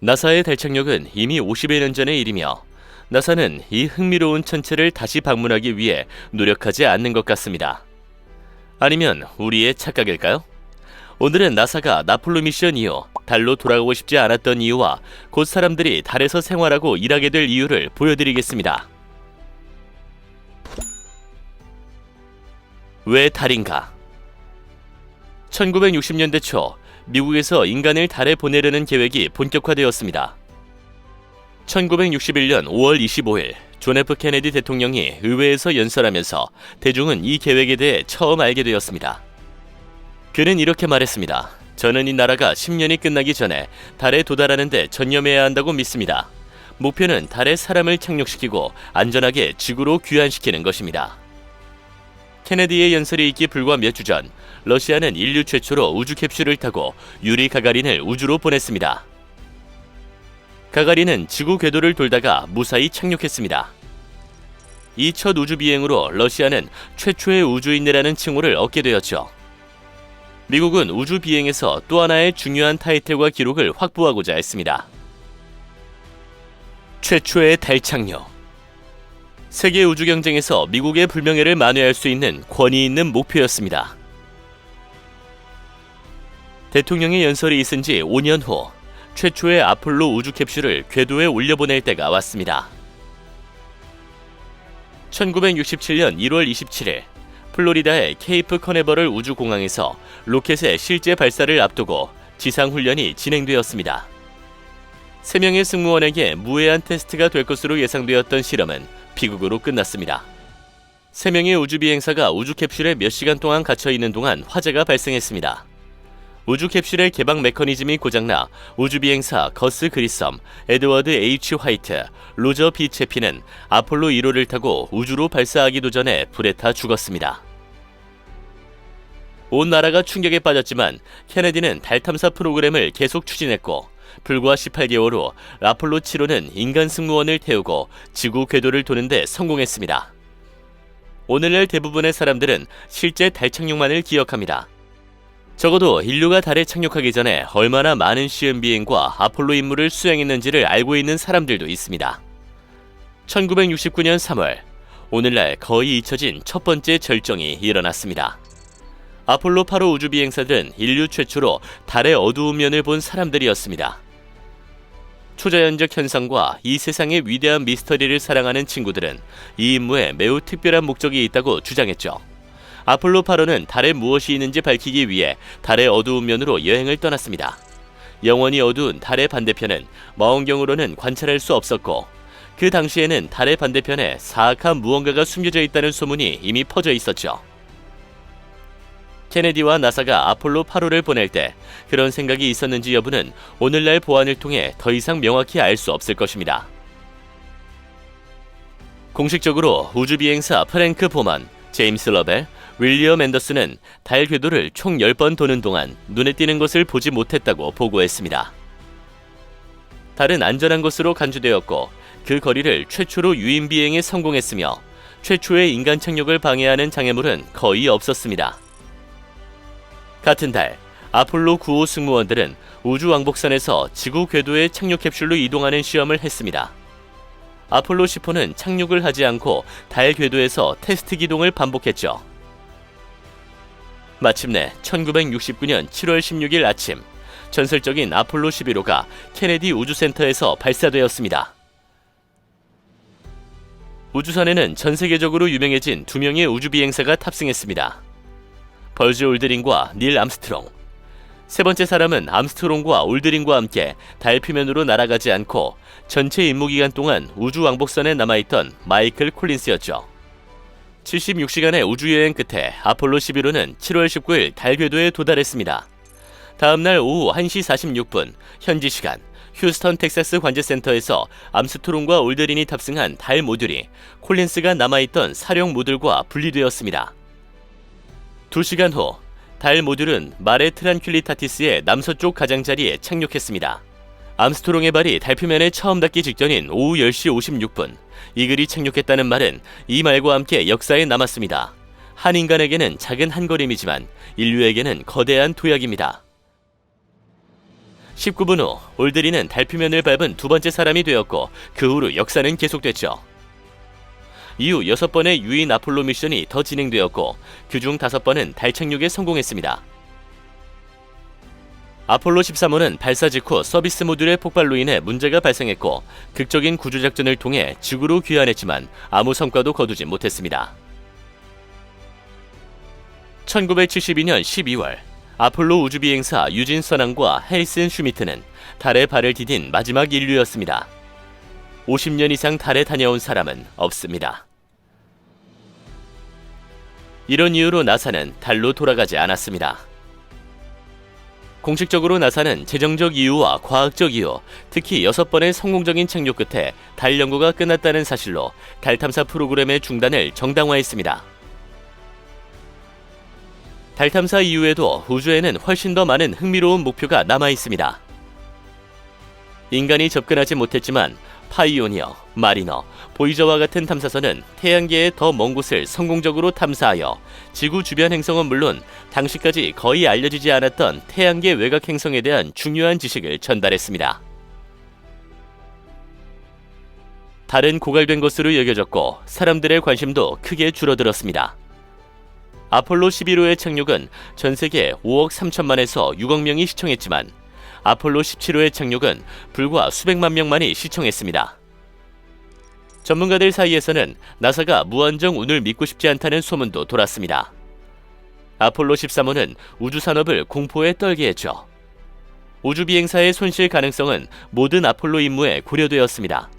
나사의 달 착륙은 이미 50여 년 전의 일이며 나사는 이 흥미로운 천체를 다시 방문하기 위해 노력하지 않는 것 같습니다. 아니면 우리의 착각일까요? 오늘은 나사가 나폴로 미션 이후 달로 돌아가고 싶지 않았던 이유와 곧 사람들이 달에서 생활하고 일하게 될 이유를 보여드리겠습니다. 왜 달인가? 1960년대 초 미국에서 인간을 달에 보내려는 계획이 본격화되었습니다. 1961년 5월 25일 존 F 케네디 대통령이 의회에서 연설하면서 대중은 이 계획에 대해 처음 알게 되었습니다. 그는 이렇게 말했습니다. 저는 이 나라가 10년이 끝나기 전에 달에 도달하는데 전념해야 한다고 믿습니다. 목표는 달에 사람을 착륙시키고 안전하게 지구로 귀환시키는 것입니다. 케네디의 연설이 있기 불과 몇 주 전, 러시아는 인류 최초로 우주 캡슐을 타고 유리 가가린을 우주로 보냈습니다. 가가린은 지구 궤도를 돌다가 무사히 착륙했습니다. 이 첫 우주 비행으로 러시아는 최초의 우주인이라는 칭호를 얻게 되었죠. 미국은 우주 비행에서 또 하나의 중요한 타이틀과 기록을 확보하고자 했습니다. 최초의 달 착륙. 세계 우주 경쟁에서 미국의 불명예를 만회할 수 있는 권위 있는 목표였습니다. 대통령의 연설이 있은 지 5년 후 최초의 아폴로 우주 캡슐을 궤도에 올려보낼 때가 왔습니다. 1967년 1월 27일 플로리다의 케이프 커네버럴 우주공항에서 로켓의 실제 발사를 앞두고 지상 훈련이 진행되었습니다. 3명의 승무원에게 무해한 테스트가 될 것으로 예상되었던 실험은 비극으로 끝났습니다. 3명의 우주 비행사가 우주 캡슐에 몇 시간 동안 갇혀 있는 동안 화재가 발생했습니다. 우주 캡슐의 개방 메커니즘이 고장나 우주 비행사 거스 그리썸, 에드워드 H 화이트, 로저 B 채피는 아폴로 1호를 타고 우주로 발사하기도 전에 불에 타 죽었습니다. 온 나라가 충격에 빠졌지만 케네디는 달 탐사 프로그램을 계속 추진했고 불과 18개월 후 아폴로 7호는 인간 승무원을 태우고 지구 궤도를 도는데 성공했습니다. 오늘날 대부분의 사람들은 실제 달 착륙만을 기억합니다. 적어도 인류가 달에 착륙하기 전에 얼마나 많은 시험 비행과 아폴로 임무를 수행했는지를 알고 있는 사람들도 있습니다. 1969년 3월, 오늘날 거의 잊혀진 첫 번째 절정이 일어났습니다. 아폴로 8호 우주 비행사들은 인류 최초로 달의 어두운 면을 본 사람들이었습니다. 초자연적 현상과 이 세상의 위대한 미스터리를 사랑하는 친구들은 이 임무에 매우 특별한 목적이 있다고 주장했죠. 아폴로 8호는 달에 무엇이 있는지 밝히기 위해 달의 어두운 면으로 여행을 떠났습니다. 영원히 어두운 달의 반대편은 망원경으로는 관찰할 수 없었고 그 당시에는 달의 반대편에 사악한 무언가가 숨겨져 있다는 소문이 이미 퍼져 있었죠. 케네디와 나사가 아폴로 8호를 보낼 때 그런 생각이 있었는지 여부는 오늘날 보안을 통해 더 이상 명확히 알 수 없을 것입니다. 공식적으로 우주비행사 프랭크 보만, 제임스 러벨, 윌리엄 앤더슨은 달 궤도를 총 10번 도는 동안 눈에 띄는 것을 보지 못했다고 보고했습니다. 달은 안전한 곳으로 간주되었고 그 거리를 최초로 유인 비행에 성공했으며 최초의 인간 착륙을 방해하는 장애물은 거의 없었습니다. 같은 달 아폴로 9호 승무원들은 우주 왕복선에서 지구 궤도에 착륙 캡슐로 이동하는 시험을 했습니다. 아폴로 10호는 착륙을 하지 않고 달 궤도에서 테스트 기동을 반복했죠. 마침내 1969년 7월 16일 아침 전설적인 아폴로 11호가 케네디 우주센터에서 발사되었습니다. 우주선에는 전 세계적으로 유명해진 두 명의 우주 비행사가 탑승했습니다. 벌즈 올드린과 닐 암스트롱. 세 번째 사람은 암스트롱과 올드린과 함께 달 표면으로 날아가지 않고 전체 임무 기간 동안 우주 왕복선에 남아있던 마이클 콜린스였죠. 76시간의 우주여행 끝에 아폴로 11호는 7월 19일 달 궤도에 도달했습니다. 다음날 오후 1시 46분 현지 시간 휴스턴 텍사스 관제센터에서 암스트롱과 올드린이 탑승한 달 모듈이 콜린스가 남아있던 사령 모듈과 분리되었습니다. 2시간 후 달 모듈은 마레 트란큘리타티스의 남서쪽 가장자리에 착륙했습니다. 암스트롱의 발이 달표면에 처음 닿기 직전인 오후 10시 56분 이글이 착륙했다는 말은 이 말과 함께 역사에 남았습니다. 한 인간에게는 작은 한 걸음이지만 인류에게는 거대한 도약입니다. 19분 후 올드린은 달 표면을 밟은 두 번째 사람이 되었고 그 후로 역사는 계속됐죠. 이후 6번의 유인 아폴로 미션이 더 진행되었고 그중 5번은 달 착륙에 성공했습니다. 아폴로 13호는 발사 직후 서비스 모듈의 폭발로 인해 문제가 발생했고 극적인 구조 작전을 통해 지구로 귀환했지만 아무 성과도 거두지 못했습니다. 1972년 12월 아폴로 우주비행사 유진 선왕과 해리슨 슈미트는 달에 발을 디딘 마지막 인류였습니다. 50년 이상 달에 다녀온 사람은 없습니다. 이런 이유로 나사는 달로 돌아가지 않았습니다. 공식적으로 나사는 재정적 이유와 과학적 이유, 특히 6번의 성공적인 착륙 끝에 달 연구가 끝났다는 사실로 달 탐사 프로그램의 중단을 정당화했습니다. 달 탐사 이후에도 우주에는 훨씬 더 많은 흥미로운 목표가 남아 있습니다. 인간이 접근하지 못했지만 파이오니어, 마리너, 보이저와 같은 탐사선은 태양계의 더 먼 곳을 성공적으로 탐사하여 지구 주변 행성은 물론 당시까지 거의 알려지지 않았던 태양계 외곽 행성에 대한 중요한 지식을 전달했습니다. 달은 고갈된 것으로 여겨졌고 사람들의 관심도 크게 줄어들었습니다. 아폴로 11호의 착륙은 전 세계 5억 3천만에서 6억 명이 시청했지만 아폴로 17호의 착륙은 불과 수백만 명만이 시청했습니다. 전문가들 사이에서는 나사가 무한정 운을 믿고 싶지 않다는 소문도 돌았습니다. 아폴로 13호는 우주 산업을 공포에 떨게 했죠. 우주 비행사의 손실 가능성은 모든 아폴로 임무에 고려되었습니다.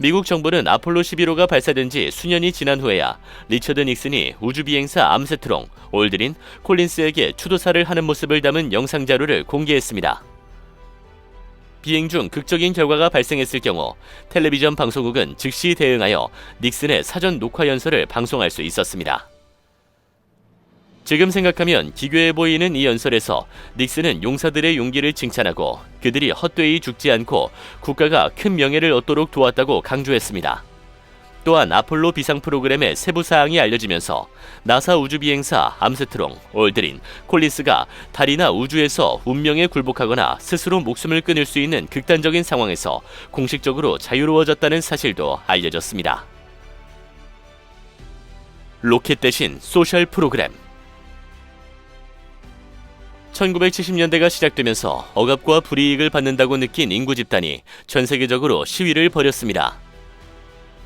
미국 정부는 아폴로 11호가 발사된 지 수년이 지난 후에야 리처드 닉슨이 우주 비행사 암세트롱, 올드린, 콜린스에게 추도사를 하는 모습을 담은 영상 자료를 공개했습니다. 비행 중 극적인 결과가 발생했을 경우 텔레비전 방송국은 즉시 대응하여 닉슨의 사전 녹화 연설을 방송할 수 있었습니다. 지금 생각하면 기괴해 보이는 이 연설에서 닉슨은 용사들의 용기를 칭찬하고 그들이 헛되이 죽지 않고 국가가 큰 명예를 얻도록 도왔다고 강조했습니다. 또한 아폴로 비상 프로그램의 세부 사항이 알려지면서 나사 우주 비행사 암스트롱, 올드린, 콜린스가 달이나 우주에서 운명에 굴복하거나 스스로 목숨을 끊을 수 있는 극단적인 상황에서 공식적으로 자유로워졌다는 사실도 알려졌습니다. 로켓 대신 소셜 프로그램 1970년대가 시작되면서 억압과 불이익을 받는다고 느낀 인구 집단이 전 세계적으로 시위를 벌였습니다.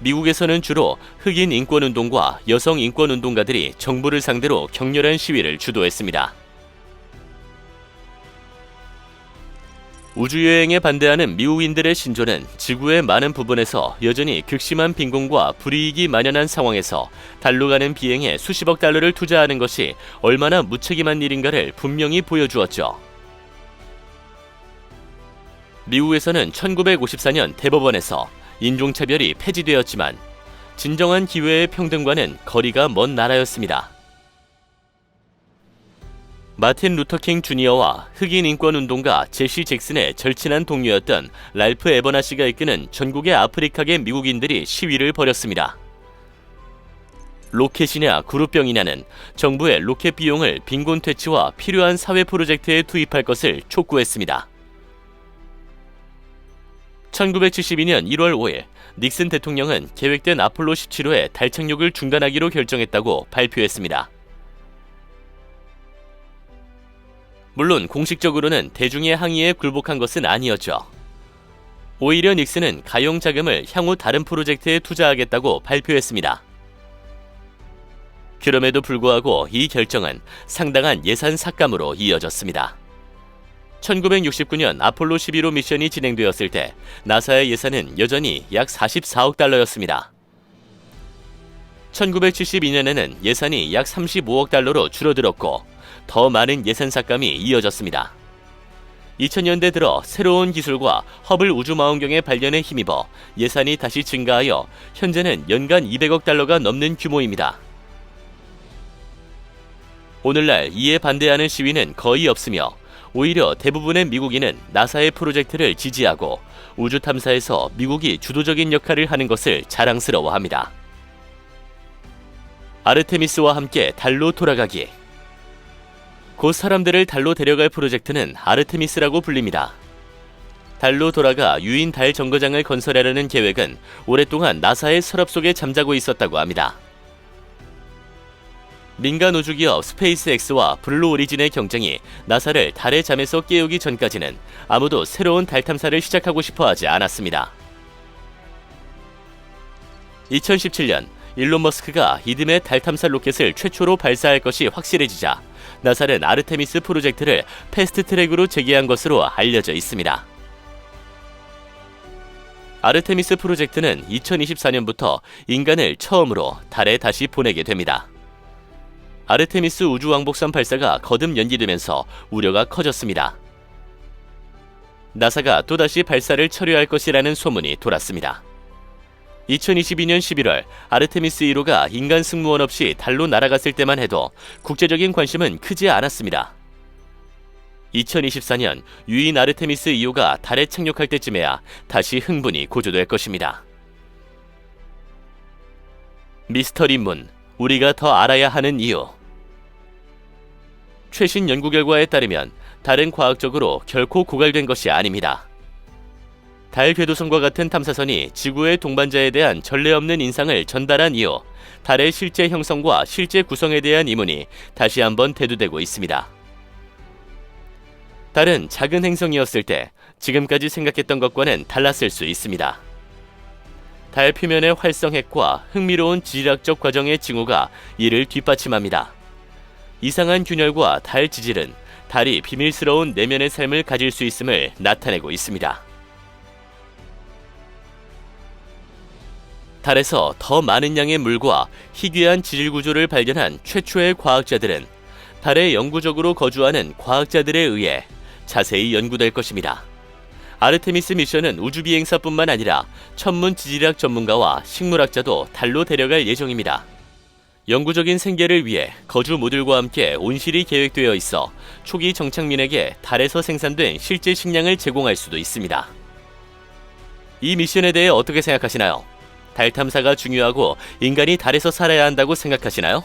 미국에서는 주로 흑인 인권 운동과 여성 인권 운동가들이 정부를 상대로 격렬한 시위를 주도했습니다. 우주여행에 반대하는 미국인들의 신조는 지구의 많은 부분에서 여전히 극심한 빈곤과 불이익이 만연한 상황에서 달로 가는 비행에 수십억 달러를 투자하는 것이 얼마나 무책임한 일인가를 분명히 보여주었죠. 미국에서는 1954년 대법원에서 인종차별이 폐지되었지만 진정한 기회의 평등과는 거리가 먼 나라였습니다. 마틴 루터킹 주니어와 흑인 인권 운동가 제시 잭슨의 절친한 동료였던 랄프 에버나 씨가 이끄는 전국의 아프리카계 미국인들이 시위를 벌였습니다. 로켓이냐 그룹병이냐는 정부의 로켓 비용을 빈곤 퇴치와 필요한 사회 프로젝트에 투입할 것을 촉구했습니다. 1972년 1월 5일 닉슨 대통령은 계획된 아폴로 17호의 달 착륙을 중단하기로 결정했다고 발표했습니다. 물론 공식적으로는 대중의 항의에 굴복한 것은 아니었죠. 오히려 닉슨은 가용 자금을 향후 다른 프로젝트에 투자하겠다고 발표했습니다. 그럼에도 불구하고 이 결정은 상당한 예산 삭감으로 이어졌습니다. 1969년 아폴로 11호 미션이 진행되었을 때 나사의 예산은 여전히 약 44억 달러였습니다. 1972년에는 예산이 약 35억 달러로 줄어들었고 더 많은 예산 삭감이 이어졌습니다. 2000년대 들어 새로운 기술과 허블 우주망원경의 발견에 힘입어 예산이 다시 증가하여 현재는 연간 200억 달러가 넘는 규모입니다. 오늘날 이에 반대하는 시위는 거의 없으며 오히려 대부분의 미국인은 나사의 프로젝트를 지지하고 우주 탐사에서 미국이 주도적인 역할을 하는 것을 자랑스러워합니다. 아르테미스와 함께 달로 돌아가기 곧 사람들을 달로 데려갈 프로젝트는 아르테미스라고 불립니다. 달로 돌아가 유인 달 정거장을 건설하려는 계획은 오랫동안 나사의 서랍 속에 잠자고 있었다고 합니다. 민간 우주 기업 스페이스X와 블루 오리진의 경쟁이 나사를 달의 잠에서 깨우기 전까지는 아무도 새로운 달 탐사를 시작하고 싶어 하지 않았습니다. 2017년 일론 머스크가 이듬해 달 탐사 로켓을 최초로 발사할 것이 확실해지자 나사는 아르테미스 프로젝트를 패스트 트랙으로 재개한 것으로 알려져 있습니다. 아르테미스 프로젝트는 2024년부터 인간을 처음으로 달에 다시 보내게 됩니다. 아르테미스 우주왕복선 발사가 거듭 연기되면서 우려가 커졌습니다. 나사가 또다시 발사를 처리할 것이라는 소문이 돌았습니다. 2022년 11월 아르테미스 1호가 인간 승무원 없이 달로 날아갔을 때만 해도 국제적인 관심은 크지 않았습니다. 2024년 유인 아르테미스 2호가 달에 착륙할 때쯤에야 다시 흥분이 고조될 것입니다. 미스터리 문 우리가 더 알아야 하는 이유 최신 연구 결과에 따르면 달은 과학적으로 결코 고갈된 것이 아닙니다. 달 궤도선과 같은 탐사선이 지구의 동반자에 대한 전례 없는 인상을 전달한 이후 달의 실제 형성과 실제 구성에 대한 의문이 다시 한번 대두되고 있습니다. 달은 작은 행성이었을 때 지금까지 생각했던 것과는 달랐을 수 있습니다. 달 표면의 활성핵과 흥미로운 지질학적 과정의 징후가 이를 뒷받침합니다. 이상한 균열과 달 지질은 달이 비밀스러운 내면의 삶을 가질 수 있음을 나타내고 있습니다. 달에서 더 많은 양의 물과 희귀한 지질 구조를 발견한 최초의 과학자들은 달에 영구적으로 거주하는 과학자들에 의해 자세히 연구될 것입니다. 아르테미스 미션은 우주 비행사뿐만 아니라 천문 지질학 전문가와 식물학자도 달로 데려갈 예정입니다. 영구적인 생계를 위해 거주 모듈과 함께 온실이 계획되어 있어 초기 정착민에게 달에서 생산된 실제 식량을 제공할 수도 있습니다. 이 미션에 대해 어떻게 생각하시나요? 달 탐사가 중요하고 인간이 달에서 살아야 한다고 생각하시나요?